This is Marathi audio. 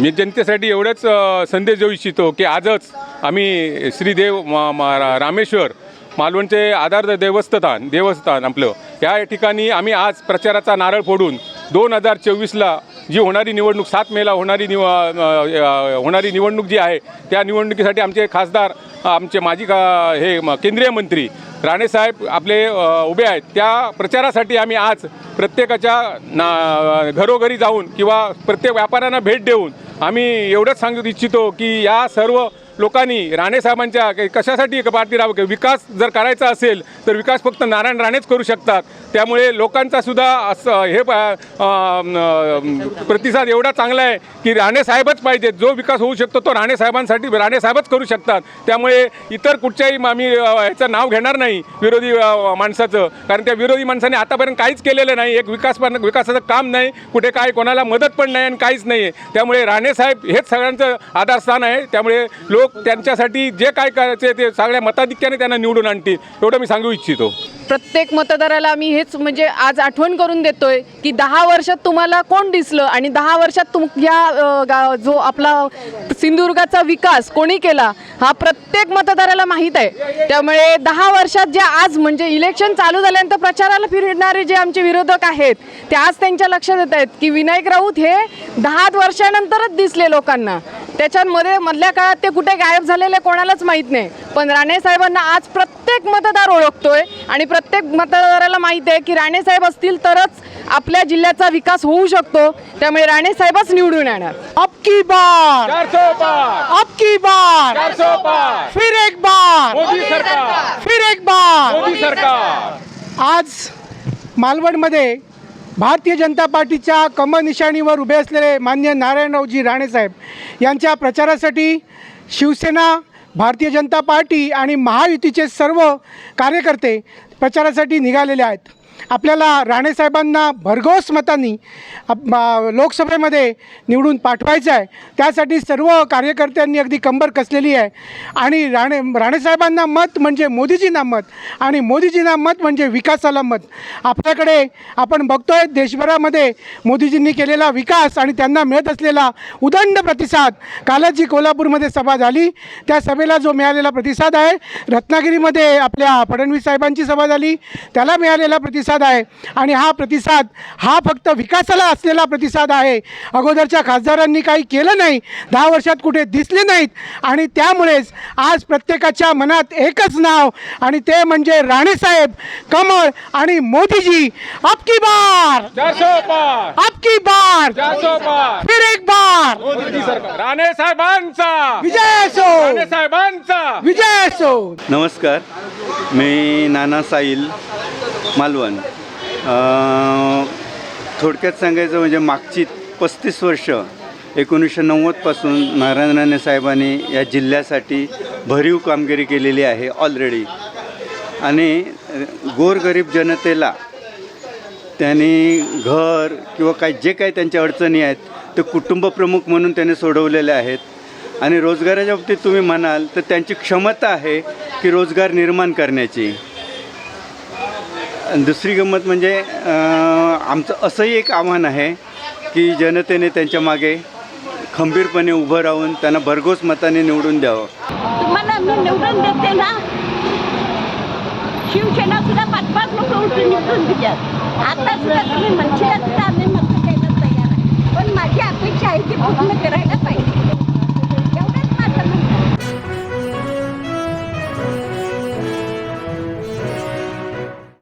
मी जनतेसाठी एवढंच संदेश देऊ इच्छितो की आजच आम्ही श्रीदेव रामेश्वर मालवणचे आधार देवस्थान देवस्थान आपलं. या ठिकाणी आम्ही आज प्रचाराचा नारळ फोडून दोन हजार चोवीसला जी होणारी निवडणूक सात मेला होणारी निव होणारी निवडणूक जी आहे त्या निवडणुकीसाठी आमचे खासदार आमचे माजी का हे म- केंद्रीय मंत्री राणेसाहेब आपले उभे आहेत. त्या प्रचारासाठी आम्ही आज प्रत्येकाच्या ना घरोघरी जाऊन किंवा प्रत्येक व्यापाऱ्यांना भेट देऊन आम्ही एवढंच सांगू इच्छितो की या सर्व लोकांनी राणेसाहेबांच्या क- कशासाठी पाठी राहावं विकास जर करायचा असेल तर विकास फक्त नारायण राणेच करू शकतात. त्यामुळे लोकांचा सुद्धा असं हे प- प्रतिसाद एवढा चांगला आहे की राणेसाहेबच पाहिजेत जो विकास होऊ शकतो तो राणेसाहेबांसाठी राणेसाहेबच करू शकतात. त्यामुळे इतर कुठच्याही आम्ही याचं ह्याचं नाव घेणार नाही विरोधी माणसाचं. कारण त्या विरोधी माणसाने आतापर्यंत काहीच केलेलं नाही. एक विकास पण विकासाचं काम नाही. कुठे काय कोणाला मदत पण नाही आणि काहीच नाही आहे त्यामुळे राणेसाहेब हेच सगळ्यांचं आधारस्थान आहे. त्यामुळे लोक त्यांच्यासाठी जे काय करायचे ते सगळ्या मताधिक्याने त्यांना निवडून आणतील एवढं मी सांगू इच्छितो. प्रत्येक मतदाराला आम्ही हेच म्हणजे आज आठवण करून देतोय की दहा वर्षात तुम्हाला कोण दिसलं आणि दहा वर्षात तुम या गा- जो आपला सिंधुदुर्गाचा विकास कोणी केला हा प्रत्येक मतदाराला माहीत आहे. त्यामुळे दहा वर्षात जे आज म्हणजे इलेक्शन चालू झाल्यानंतर प्रचाराला फिरणारे जे आमचे विरोधक आहेत ते आज त्यांच्या लक्षात येत आहेत की विनायक राऊत हे दहा वर्षानंतरच दिसले लोकांना. त्याच्यामध्ये मधल्या काळात ते कुठे गायब झालेले कोणालाच माहीत नाही. पण राणे साहेबांना आज प्रत्येक मतदार ओळखतोय आणि प्रत्येक मतदाराला माहीत आहे की राणे साहेब असतील तरच आपल्या जिल्ह्याचा विकास होऊ शकतो. त्यामुळे राणे साहेबच निवडून येणार. अब की बार? चारशे पाच अब की बार? फिर एक बार. मोदी सरकार. फिर एक बार. मोदी सरकार. आज मालवणमध्ये भारतीय जनता पार्टीच्या कमनिशाणीवर उभे असलेले मान्य नारायणरावजी राणेसाहेब यांच्या प्रचारासाठी शिवसेना भारतीय जनता पार्टी आणि महायुतीचे सर्व कार्यकर्ते प्रचारासाठी निघालेले आहेत. आपल्याला राणेसाहेबांना भरघोस मतांनी लोकसभेमध्ये निवडून पाठवायचं आहे. त्यासाठी सर्व कार्यकर्त्यांनी अगदी कंबर कसलेली आहे. आणि राणे राणेसाहेबांना मत म्हणजे मोदीजींना मत आणि मोदीजींना मत म्हणजे विकासाला मत. आपल्याकडे आपण बघतोय देशभरामध्ये मोदीजींनी केलेला विकास आणि त्यांना मिळत असलेला उदंड प्रतिसाद. कालच जी कोल्हापूरमध्ये सभा झाली. त्या सभेला जो मिळालेला प्रतिसाद आहे रत्नागिरीमध्ये आपल्या फडणवीस साहेबांची सभा झाली. त्याला मिळालेला प्रतिसाद आहे. आणि हा प्रतिसाद हा फक्त विकासाला असलेला प्रतिसाद आहे. अगोदरच्या खासदारांनी काही केलं नाही. दहा वर्षात कुठे दिसले नाहीत. आणि त्यामुळेच आज प्रत्येकाच्या मनात एकच नाव आणि ते म्हणजे राणेसाहेब कमळ आणि मोदीजी. अब की बार! चारशे पाच अब की बार! फिर एक बार! मोदी सरकार. राणे साहेबांचा! विजय असो! राणे साहेबांचा! विजय असो! नमस्कार. मी नाना साईल मालवण. थोडक्यात सांगायचं म्हणजे मागची पस्तीस वर्ष एकोणीसशे नव्वदपासून नारायण राणे साहेबांनी या जिल्ह्यासाठी भरीव कामगिरी केलेली आहे ऑलरेडी आणि गोरगरीब जनतेला त्यांनी घर किंवा काय जे काही त्यांच्या अडचणी आहेत ते कुटुंबप्रमुख म्हणून त्यांनी सोडवलेले आहेत. आणि रोजगाराच्या बाबतीत तुम्ही म्हणाल तर त्यांची क्षमता आहे की रोजगार निर्माण करण्याची. दुसरी गंमत म्हणजे आमचं असंही एक आव्हान आहे की जनतेने त्यांच्या मागे खंबीरपणे उभं राहून त्यांना भरघोस मताने निवडून द्यावं. निवडून शिवसेना सुद्धा पाच पाच लोक उठून आता सुद्धा तुम्ही म्हणजे आम्ही मत तयार आहे. पण माझी अपेक्षा आहे की पूर्ण करायला पाहिजे.